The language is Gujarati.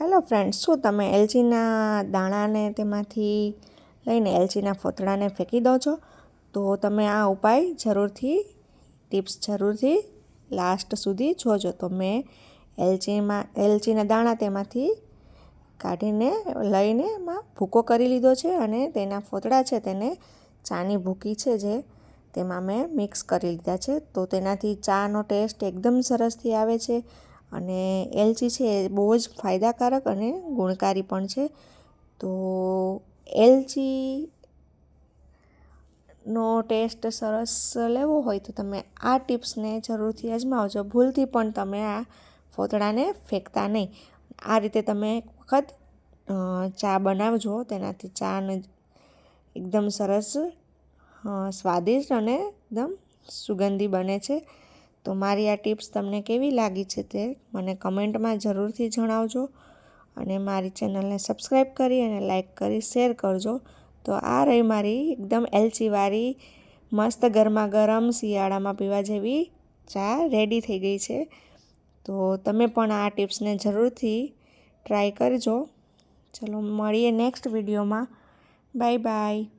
હેલો ફ્રેન્ડ્સ શું તમે એલચીના દાણાને તેમાંથી લઈને એલચીના ફોતળાને ફેંકી દો છો? તો તમે આ ઉપાય જરૂરથી, ટિપ્સ જરૂરથી લાસ્ટ સુધી જોજો. તો મેં એલચીમાં એલચીના દાણા તેમાંથી કાઢીને, લઈને એમાં ભૂકો કરી લીધો છે અને તેના ફોતળા છે તેને ચાની ભૂકી છે જે તેમાં મેં મિક્સ કરી લીધા છે. તો તેનાથી ચાનો ટેસ્ટ એકદમ સરસથી આવે છે. અને એલચી છે એ બહુ જ ફાયદાકારક અને ગુણકારી પણ છે. તો એલચી નો ટેસ્ટ સરસ લેવો હોય તો તમે આ ટિપ્સને જરૂરથી અજમાવજો. ભૂલથી પણ તમે આ ફોતળાને ફેંકતા નહીં. આ રીતે તમે એક વખત ચા બનાવજો. તેનાથી ચાને એકદમ સરસ સ્વાદિષ્ટ અને એકદમ સુગંધી બને છે. તો મારી આ ટિપ્સ તમને કેવી લાગી છે તે મને કમેન્ટમાં જરૂરથી જણાવજો અને મારી ચેનલને સબસ્ક્રાઈબ કરી અને લાઈક કરી શેર કરજો. તો આ રહી મારી એકદમ એલચીવાળી મસ્ત ગરમા ગરમ શિયાળામાં પીવા જેવી ચા રેડી થઈ ગઈ છે. તો તમે પણ આ ટિપ્સને જરૂરથી ટ્રાય કરજો. ચલો મળીએ નેક્સ્ટ વિડીયોમાં. Bye bye.